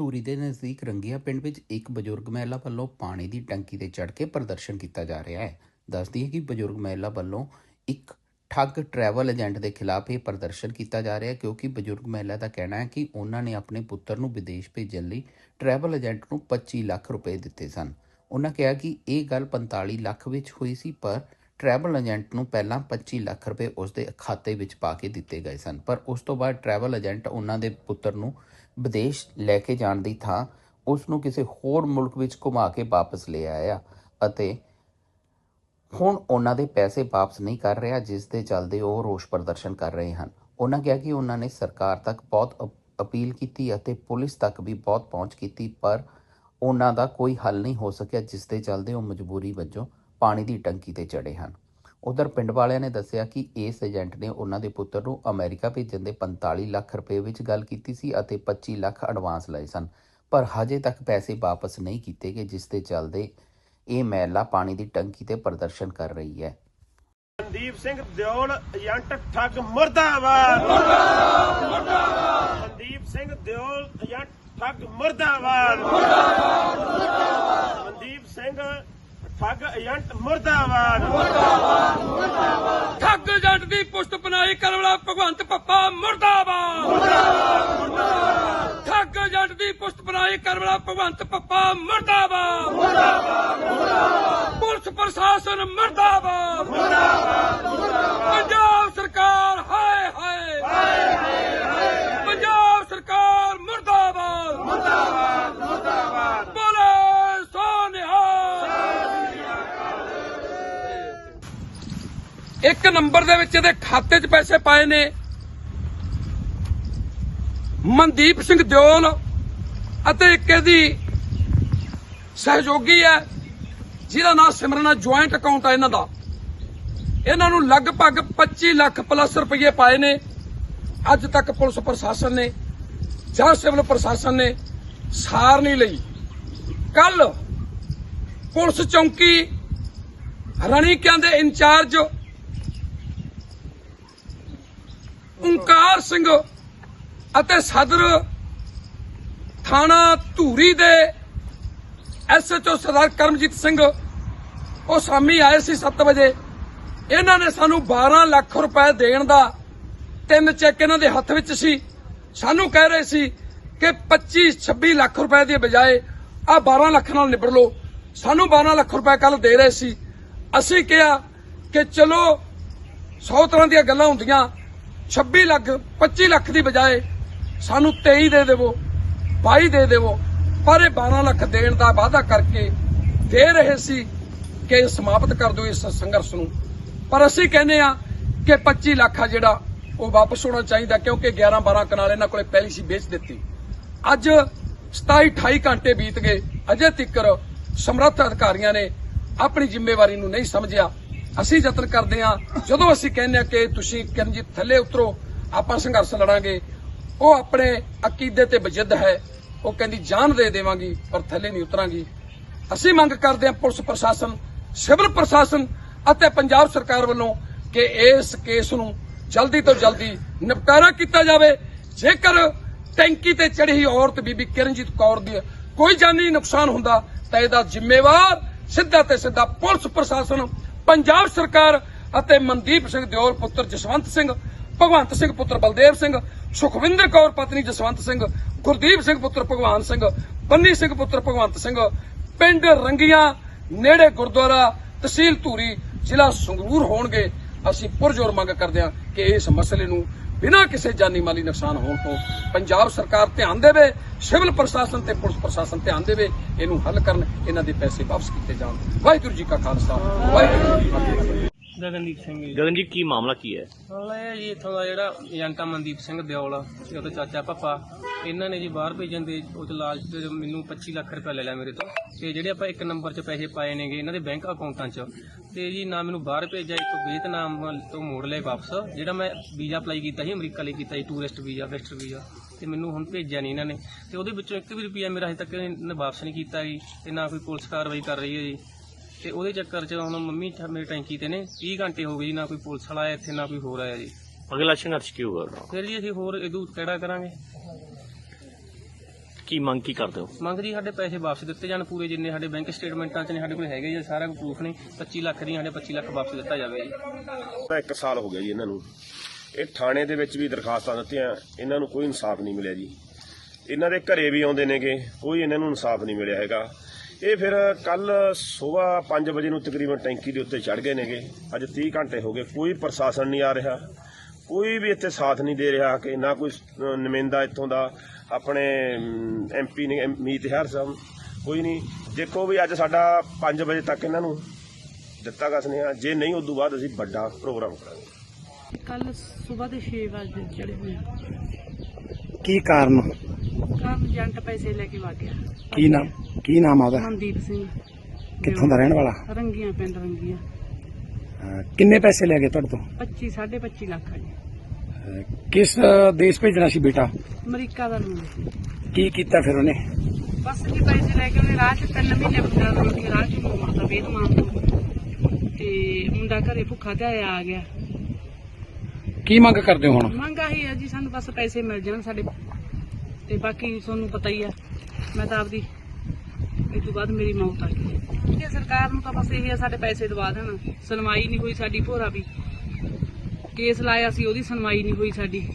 ਧੂਰੀ ਦੇ ਨਜ਼ਦੀਕ ਰੰਗੀਆਂ ਪਿੰਡ ਵਿੱਚ ਇੱਕ ਬਜ਼ੁਰਗ ਮਹਿਲਾ ਵੱਲੋਂ ਪਾਣੀ ਦੀ ਟੰਕੀ ਤੇ ਚੜ੍ਹ ਕੇ ਪ੍ਰਦਰਸ਼ਨ ਕੀਤਾ ਜਾ ਰਿਹਾ ਹੈ। ਦੱਸਦੀ ਹੈ ਕਿ ਬਜ਼ੁਰਗ ਮਹਿਲਾ ਵੱਲੋਂ ਇੱਕ ਠੱਗ ਟਰੈਵਲ ਏਜੰਟ ਦੇ ਖਿਲਾਫ ਇਹ ਪ੍ਰਦਰਸ਼ਨ ਕੀਤਾ ਜਾ ਰਿਹਾ ਹੈ ਕਿਉਂਕਿ ਬਜ਼ੁਰਗ ਮਹਿਲਾ ਦਾ ਕਹਿਣਾ ਹੈ ਕਿ ਉਹਨਾਂ ਨੇ ਆਪਣੇ ਪੁੱਤਰ ਨੂੰ ਵਿਦੇਸ਼ ਭੇਜਣ ਲਈ ਟਰੈਵਲ ਏਜੰਟ ਨੂੰ 25 ਲੱਖ ਰੁਪਏ ਦਿੱਤੇ ਸਨ। ਉਹਨਾਂ ਕਿਹਾ ਕਿ ਇਹ ਗੱਲ 45 ਲੱਖ ਵਿੱਚ ਹੋਈ ਸੀ, ਪਰ ਟਰੈਵਲ ਏਜੰਟ ਨੂੰ ਪਹਿਲਾਂ 25 ਲੱਖ ਰੁਪਏ ਉਸ ਦੇ ਖਾਤੇ ਵਿੱਚ ਪਾ ਕੇ ਦਿੱਤੇ ਗਏ ਸਨ। ਪਰ ਉਸ ਤੋਂ ਬਾਅਦ ਟਰੈਵਲ ਏਜੰਟ ਉਹਨਾਂ ਦੇ ਪੁੱਤਰ ਨੂੰ ਵਿਦੇਸ਼ ਲੈ ਕੇ ਜਾਣ ਦੀ ਥਾਂ ਉਸ ਨੂੰ ਕਿਸੇ ਹੋਰ ਮੁਲਕ ਵਿੱਚ ਘੁਮਾ ਕੇ ਵਾਪਸ ਲੈ ਆਇਆ ਅਤੇ ਹੁਣ ਉਹਨਾਂ ਦੇ ਪੈਸੇ ਵਾਪਸ ਨਹੀਂ ਕਰ ਰਿਹਾ, ਜਿਸ ਦੇ ਚੱਲਦੇ ਉਹ ਰੋਸ ਪ੍ਰਦਰਸ਼ਨ ਕਰ ਰਹੇ ਹਨ। ਉਹਨਾਂ ਕਿਹਾ ਕਿ ਉਹਨਾਂ ਨੇ ਸਰਕਾਰ ਤੱਕ ਬਹੁਤ ਅਪ- ਅਪੀਲ ਕੀਤੀ ਅਤੇ ਪੁਲਿਸ ਤੱਕ ਵੀ ਬਹੁਤ ਪਹੁੰਚ ਕੀਤੀ, ਪਰ ਉਹਨਾਂ ਦਾ ਕੋਈ ਹੱਲ ਨਹੀਂ ਹੋ ਸਕਿਆ, ਜਿਸ ਦੇ ਚੱਲਦੇ ਉਹ ਮਜਬੂਰੀ ਵਜੋਂ ਪਾਣੀ ਦੀ ਟੰਕੀ ਤੇ ਚੜੇ ਹਨ। ਉਧਰ ਪਿੰਡ ਵਾਲਿਆਂ ਨੇ ਦੱਸਿਆ ਕਿ ਇਸ ਏਜੰਟ ਨੇ ਉਹਨਾਂ ਦੇ ਪੁੱਤਰ ਨੂੰ ਅਮਰੀਕਾ ਭੇਜਣ ਦੇ 45 ਲੱਖ ਰੁਪਏ ਵਿੱਚ ਗੱਲ ਕੀਤੀ ਸੀ ਅਤੇ 25 ਲੱਖ ਐਡਵਾਂਸ ਲਏ ਸਨ। ਪਰ ਹਜੇ ਤੱਕ ਪੈਸੇ ਵਾਪਸ ਨਹੀਂ ਕੀਤੇ ਗਏ, ਜਿਸ ਦੇ ਚੱਲਦੇ ਇਹ ਮਹਿਲਾ ਪਾਣੀ ਦੀ ਟੰਕੀ ਤੇ ਪ੍ਰਦਰਸ਼ਨ ਕਰ ਰਹੀ ਹੈ। ਮਨਦੀਪ ਸਿੰਘ ਦਿਓਲ, ਏਜੰਟ ਠੱਗ ਮੁਰਦਾਬਾਦ। ਮੁਰਦਾਬਾਦ ਮੁਰਦਾਬਾਦ ਸਿੰਘ ਦਿਓਲ, ਏਜੰਟ ਠੱਗ ਮੁਰਦਾਬਾਦ ਮੁਰਦਾਬਾਦ। ਠੱਗ ਏਜੰਟ ਮੁਰਦਾਬਾਦ। ਠੱਗ ਜੱਟ ਦੀ ਪੁਸ਼ਤ ਬਣਾਈ ਕਰਨ ਭਗਵੰਤ ਪੱਪਾ ਮੁਰਦਾਬਾਦ। ਮੁਰਦਾਬਾਦ ਠੱਗ ਜੱਟ ਦੀ ਪੁਸ਼ਤ ਬਣਾਈ ਕਰਨ ਭਗਵੰਤ ਪੱਪਾ ਮੁਰਦਾਬਾਦ। ਮੁਰਦਾਬਾਦ ਪੁਲਿਸ ਪ੍ਰਸ਼ਾਸਨ ਮੁਰਦਾਬਾਦ। ਪੰਜਾਬ ਸਰਕਾਰ ਹਾਏ ਹਾਏ ਪੰਜਾਬ ਸਰਕਾਰ ਮੁਰਦਾਬਾਦ ਮੁਰਦਾਬਾਦ ਮੁਰਦਾਬਾਦ ਬੋਲੇ ਸੋ ਨਿਹਾਲ ਇੱਕ ਨੰਬਰ ਦੇ ਵਿੱਚ ਇਹਦੇ ਖਾਤੇ 'ਚ ਪੈਸੇ ਪਾਏ ਨੇ। ਮਨਦੀਪ ਸਿੰਘ ਦਿਓਲ ਅਤੇ ਇੱਕ ਇਹਦੀ ਸਹਿਯੋਗੀ ਹੈ, ਜਿਹਦਾ ਨਾਮ ਸਿਮਰਨਾ ਜੁਆਇੰਟ ਅਕਾਊਂਟ ਹੈ ਇਹਨਾਂ ਦਾ। ਇਹਨਾਂ ਨੂੰ ਲਗਭਗ 25 ਲੱਖ ਪਲੱਸ ਰੁਪਏ ਪਾਏ ਨੇ। ਅੱਜ ਤੱਕ ਪੁਲਿਸ ਪ੍ਰਸ਼ਾਸਨ ਨੇ ਜਾਂ ਸਿਵਲ ਪ੍ਰਸ਼ਾਸਨ ਨੇ ਸਾਰ ਨਹੀਂ ਲਈ। ਕੱਲ ਪੁਲਿਸ ਚੌਂਕੀ ਰਣੀਕਿਆਂ ਦੇ ਇੰਚਾਰਜ ਓੰਕਾਰ ਸਿੰਘ ਅਤੇ ਸਦਰ ਥਾਣਾ ਧੂਰੀ ਦੇ ਐਸਐਚਓ ਸਰਦਾਰ ਕਰਮਜੀਤ ਸਿੰਘ, ਉਹ ਸ਼ਾਮੀ ਆਏ ਸੀ 7 ਵਜੇ। ਇਹਨਾਂ ਨੇ ਸਾਨੂੰ 12 ਲੱਖ ਰੁਪਏ ਦੇਣ ਦਾ ਤਿੰਨ ਚੈੱਕ ਇਹਨਾਂ ਦੇ ਹੱਥ ਵਿੱਚ ਸੀ। ਸਾਨੂੰ ਕਹਿ ਰਹੇ ਸੀ ਕਿ 25 26 ਲੱਖ ਰੁਪਏ ਦੀ ਬਜਾਏ ਆ 12 ਲੱਖ ਨਾਲ ਨਿਬੜ ਲਓ। ਸਾਨੂੰ 12 ਲੱਖ ਰੁਪਏ ਕੱਲ ਦੇ ਰਹੇ ਸੀ। ਅਸੀਂ ਕਿਹਾ ਕਿ ਚਲੋ 100 ਤਰ੍ਹਾਂ ਦੀਆਂ ਗੱਲਾਂ ਹੁੰਦੀਆਂ। 26 ਲੱਖ 25 ਲੱਖ ਦੀ ਬਜਾਏ ਸਾਨੂੰ 23 ਦੇ ਦੇਵੋ 22 ਦੇ ਦੇਵੋ, ਪਰ ਇਹ 12 ਲੱਖ ਦੇਣ ਦਾ ਵਾਅਦਾ ਕਰਕੇ ਦੇ ਰਹੇ ਸੀ ਕਿ ਸਮਾਪਤ ਕਰ ਦਿਓ ਇਸ ਸੰਘਰਸ਼ ਨੂੰ। ਪਰ ਅਸੀਂ ਕਹਿੰਦੇ ਆ ਕਿ 25 ਲੱਖ ਆ ਜਿਹੜਾ ਉਹ ਵਾਪਸ ਹੋਣਾ ਚਾਹੀਦਾ ਕਿਉਂਕਿ 11 12 ਕਨਾਲ ਇਹਨਾਂ ਕੋਲੇ ਪਹਿਲੀ ਸੀ, ਵੇਚ ਦਿੱਤੀ। ਅੱਜ 27 28 ਘੰਟੇ ਬੀਤ ਗਏ, ਅਜੇ ਤੱਕ ਸਮਰੱਥ ਅਧਿਕਾਰੀਆਂ ਨੇ ਆਪਣੀ ਜ਼ਿੰਮੇਵਾਰੀ ਨੂੰ ਨਹੀਂ ਸਮਝਿਆ। ਅਸੀਂ ਯਤਨ ਕਰਦੇ ਹਾਂ, ਜਦੋਂ ਅਸੀਂ ਕਹਿੰਦੇ ਹਾਂ ਕਿ ਤੁਸੀਂ ਕਿਰਨਜੀਤ ਥੱਲੇ ਉਤਰੋ, ਆਪਾਂ ਸੰਘਰਸ਼ ਲੜਾਂਗੇ। ਉਹ ਆਪਣੇ ਅਕੀਦੇ ਤੇ ਬਜਿੱਦ ਹੈ। ਉਹ ਕਹਿੰਦੀ, ਜਾਨ ਦੇ ਦੇਵਾਂਗੀ, ਪਰ ਥੱਲੇ ਨਹੀਂ ਉਤਰਾਂਗੀ। ਅਸੀਂ ਮੰਗ ਕਰਦੇ ਹਾਂ ਪੁਲਿਸ ਪ੍ਰਸ਼ਾਸਨ, ਸਿਵਲ ਪ੍ਰਸ਼ਾਸਨ ਅਤੇ ਪੰਜਾਬ ਸਰਕਾਰ ਵੱਲੋਂ ਕਿ ਇਸ ਕੇਸ ਨੂੰ ਜਲਦੀ ਤੋਂ ਜਲਦੀ ਨਿਪਟਾਰਾ ਕੀਤਾ ਜਾਵੇ। ਜੇਕਰ ਟੈਂਕੀ ਤੇ ਚੜੀ ਔਰਤ ਬੀਬੀ ਕਿਰਨਜੀਤ ਕੌਰ ਦੀ ਕੋਈ ਜਾਨੀ ਨੁਕਸਾਨ ਹੁੰਦਾ, ਤਾਂ ਇਹਦਾ ਜ਼ਿੰਮੇਵਾਰ ਸਿੱਧਾ ਤੇ ਸਿੱਧਾ ਪੁਲਿਸ ਪ੍ਰਸ਼ਾਸਨ ਪੰਜਾਬ ਸਰਕਾਰ ਅਤੇ ਮਨਦੀਪ ਸਿੰਘ ਦਿਓਲ ਪੁੱਤਰ ਜਸਵੰਤ ਸਿੰਘ, ਭਗਵੰਤ ਸਿੰਘ ਪੁੱਤਰ ਬਲਦੇਵ ਸਿੰਘ, ਸੁਖਵਿੰਦਰ ਕੌਰ ਪਤਨੀ ਜਸਵੰਤ ਸਿੰਘ, ਗੁਰਦੀਪ ਸਿੰਘ ਪੁੱਤਰ ਭਗਵਾਨ ਸਿੰਘ, ਬੰਨੀ ਸਿੰਘ ਪੁੱਤਰ ਭਗਵੰਤ ਸਿੰਘ, ਪਿੰਡ ਰੰਗੀਆਂ ਨੇੜੇ ਗੁਰਦੁਆਰਾ ਤਹਿਸੀਲ ਧੂਰੀ ਜ਼ਿਲ੍ਹਾ ਸੰਗਰੂਰ ਹੋਣਗੇ। ਅਸੀਂ ਪੁਰਜੋਰ ਮੰਗ ਕਰਦੇ ਹਾਂ ਕਿ ਇਸ ਮਸਲੇ ਨੂੰ ਬਿਨਾਂ ਕਿਸੇ ਜਾਨੀ ਮਾਲੀ ਨੁਕਸਾਨ ਹੋਣ ਤੋਂ ਪੰਜਾਬ ਸਰਕਾਰ ਧਿਆਨ ਦੇਵੇ, ਸਿਵਲ ਪ੍ਰਸ਼ਾਸਨ ਤੇ ਪੁਲਿਸ ਪ੍ਰਸ਼ਾਸਨ ਧਿਆਨ ਦੇਵੇ, ਇਹਨੂੰ ਹੱਲ ਕਰਨ, ਇਹਨਾਂ ਦੇ ਪੈਸੇ ਵਾਪਸ ਕੀਤੇ ਜਾਣ। ਵਾਹਿਗੁਰੂ ਜੀ ਕਾ ਖਾਲਸਾ, ਵਾਹਿਗੁਰੂ ਜੀ ਕੀ ਫਤਿਹ। ਗਗਨਦੀਪ ਸਿੰਘ ਜੀ। ਗਗਨ ਜੀ ਕੀ ਮਾਮਲਾ ਕੀ ਹੈ? ਮਾਮਲਾ ਇਹ ਹੈ ਜੀ ਇੱਥੋਂ ਦਾ ਜਿਹੜਾ ਏਜੰਟ ਆ ਮਨਦੀਪ ਸਿੰਘ ਦਿਓਲ ਤੇ ਉਹਦਾ ਚਾਚਾ ਪਾਪਾ। ਇਹਨਾਂ ਨੇ ਜੀ ਬਾਹਰ ਭੇਜਣ ਦੇ ਉਹ ਚ ਲਾਲਚ ਤੇ ਮੈਨੂੰ 25 ਲੱਖ ਰੁਪਏ ਲੈ ਲਿਆ ਮੇਰੇ ਤੋਂ। ਤੇ ਜਿਹੜੇ ਆਪਾਂ ਇੱਕ ਨੰਬਰ 'ਚ ਪੈਸੇ ਪਾਏ ਨੇਗੇ ਇਹਨਾਂ ਦੇ ਬੈਂਕ ਅਕਾਊਂਟਾਂ 'ਚ ਤੇ ਜੀ ਨਾ ਮੈਨੂੰ ਬਾਹਰ ਭੇਜਿਆ ਇੱਕ ਵੀਅਤਨਾਮ ਤੋਂ ਮੋੜ ਲਏ ਵਾਪਸ। ਜਿਹੜਾ ਮੈਂ ਵੀਜ਼ਾ ਅਪਲਾਈ ਕੀਤਾ ਸੀ ਅਮਰੀਕਾ ਲਈ ਕੀਤਾ ਸੀ ਟੂਰਿਸਟ ਵੀਜ਼ਾ ਵੈਸਟਰ ਵੀਜ਼ਾ ਤੇ ਮੈਨੂੰ ਹੁਣ ਭੇਜਿਆ ਨਹੀਂ ਇਹਨਾਂ ਨੇ। ਤੇ ਉਹਦੇ ਵਿੱਚੋਂ ਇੱਕ ਵੀ ਰੁਪਿਆ ਮੇਰਾ ਹਜੇ ਤੱਕ ਇਹਨੇ ਵਾਪਸ ਨਹੀਂ ਕੀਤਾ ਜੀ ਤੇ ਨਾ ਕੋਈ ਪੁਲਿਸ ਕਾਰਵਾਈ ਕਰ ਰਹੀ ਹੈ ਜੀ। ਤੇ ਉਹਦੇ ਚੱਕਰ 'ਚ ਹੁਣ ਮੰਮੀ ਠ- ਮੇਰੀ ਟੈਂਕੀ ਤੇ ਨੇ 30 ਘੰਟੇ ਹੋ ਗਏ ਜੀ ਨਾ ਕੋਈ ਪੁਲਿਸ ਵਾਲਾ ਆਇਆ ਇੱਥੇ ਨਾ ਕੋਈ ਹੋਰ ਆਇਆ ਜੀ। ਅਗਲਾ ਸੰਘਰਸ਼ ਕੀ ਹੋਗਾ ਫਿਰ ਜੀ ਅਸੀਂ ਹੋਰ ਇਹਦੂ ਕਿਹੜਾ ਕਰਾਂਗੇ। ਕੀ ਮੰਗ ਕੀ ਕਰਦੇ ਹੋ? ਮੰਗ ਜੀ ਸਾਡੇ ਪੈਸੇ ਵਾਪਸ ਦਿੱਤੇ ਜਾਣ ਪੂਰੇ ਜਿੰਨੇ ਸਾਡੇ ਬੈਂਕ ਸਟੇਟਮੈਂਟਾਂ 'ਚ ਨੇ ਸਾਡੇ ਕੋਲ ਹੈਗੇ ਜੀ ਸਾਰਾ ਪ੍ਰੂਫ ਨੇ। 25 ਲੱਖ ਦੀ ਸਾਡੇ 25 ਲੱਖ ਵਾਪਸ ਦਿੱਤਾ ਜਾਵੇ ਜੀ। ਤਾਂ ਇੱਕ ਸਾਲ ਹੋ ਗਿਆ ਜੀ ਇਹਨਾਂ ਨੂੰ। ਇਹ ਥਾਣੇ ਦੇ ਵਿੱਚ ਵੀ ਦਰਖਾਸਤਾਂ ਦਿੱਤੀਆਂ ਇਹਨਾਂ ਨੂੰ ਕੋਈ ਇਨਸਾਫ ਨਹੀਂ ਮਿਲਿਆ ਜੀ। ਇਹਨਾਂ ਦੇ ਘਰੇ ਵੀ ਆਉਂਦੇ ਨੇਗੇ ਕੋਈ ਇਹਨਾਂ ਨੂੰ ਇਨਸਾਫ ਨਹੀਂ ਮਿਲਿਆ ਹੈਗਾ। ਇਹ ਫਿਰ ਕੱਲ ਸਵੇਰ 5 ਵਜੇ ਨੂੰ ਤਕਰੀਬਨ ਟੈਂਕੀ ਦੇ ਉੱਤੇ ਚੜ ਗਏ ਨੇਗੇ। ਅੱਜ 30 ਘੰਟੇ ਹੋ ਗਏ ਕੋਈ ਪ੍ਰਸ਼ਾਸਨ ਨਹੀਂ ਆ ਰਿਹਾ ਕੋਈ ਵੀ ਇੱਥੇ ਸਾਥ ਨਹੀਂ ਦੇ ਰਿਹਾ ਕਿ ਨਾ ਕੋਈ ਅਹ, ਨੁਮਾਇੰਦਾ ਇੱਥੋਂ ਦਾ ਆਪਣੇ ਐਮਪੀ ਨੇ ਮੀਤ ਹਰ ਸਾਹਿਬ ਕੋਈ ਨਹੀਂ। ਦੇਖੋ ਵੀ ਅੱਜ ਸਾਡਾ 5 ਵਜੇ ਤੱਕ ਇਹਨਾਂ ਨੂੰ ਦਿੱਤਾ ਗਾ ਸੁਨੇਹਾ ਜੇ ਨਹੀਂ ਉਦੋਂ ਬਾਅਦ ਅਸੀਂ ਵੱਡਾ ਪ੍ਰੋਗਰਾਮ ਕਰਾਂਗੇ। ਕੱਲ ਸਵੇਰ ਦੇ 6 ਵਜੇ ਚੜੇ ਹੋਏ। ਕੀ ਕਾਰਨ? ਕੰਮ ਏਜੰਟ ਪੈਸੇ ਲੈ ਕੇ ਗਿਆ। ਕੀ ਨਾਮ? ਕੀ ਨਾਮ ਆ ਉਹਦਾ? ਮਨਦੀਪ ਸਿੰਘ। ਕਿੱਥੋਂ ਦਾ ਰਹਿਣ ਵਾਲਾ? ਰੰਗੀਆਂ ਪਿੰਡ ਰੰਗੀਆਂ। ਅਹ ਕਿੰਨੇ ਪੈਸੇ ਲੈ ਗਏ ਤੁਹਾਡੇ ਤੋਂ? 25 25.5 ਲੱਖ ਆ ਜੀ। ਅਹ ਕਿਸ ਅਹ, ਦੇਸ਼ ਭੇਜਣਾ ਸੀ ਬੇਟਾ? ਅਮਰੀਕਾ ਦਾ ਲੋਨ ਕੀ ਕੀਤਾ ਫਿਰ ਉਹਨੇ? ਬਸ ਜੀ ਪੈਸੇ ਲੈ ਕੇ ਉਹਨੇ ਰਾਹ ਚ ਤਿੰਨ ਮਹੀਨੇ ਮੁੰਡਾ ਰੋਟੀ ਰਾਹ ਚ ਮਰਦਾ ਵੇਦ ਮਾਨ ਤੇ ਮੁੰਡਾ ਘਰੇ ਭੁੱਖਾ ਤੇ ਆਇਆ ਆ ਗਿਆ। ਕੀ ਮੰਗ ਕਰਦੇ ਹੋ ਹੁਣ? ਮੰਗ ਆਹੀ ਹੈ ਜੀ ਸਾਨੂੰ ਬਸ ਪੈਸੇ ਮਿਲ ਜਾਣ ਸਾਡੇ। ਤੇ ਬਾਕੀ ਤੁਹਾਨੂੰ ਪਤਾ ਹੀ ਆ ਮੈਂ ਤਾਂ ਆਪਦੀ ਇਸ ਤੋਂ ਬਾਅਦ ਮੇਰੀ ਮੌਤ ਆ ਗਈ। ਇਹ ਸਰਕਾਰ ਨੂੰ ਤਾਂ ਬਸ ਇਹ ਹੈ ਸਾਡੇ ਪੈਸੇ ਦਵਾ ਦੇਣ। ਸੁਣਵਾਈ ਨਹੀਂ ਹੋਈ ਸਾਡੀ, ਭੋਰਾ ਵੀ। ਕੇਸ ਲਾਇਆ ਸੀ, ਉਹਦੀ ਸੁਣਵਾਈ ਨਹੀਂ ਹੋਈ ਸਾਡੀ।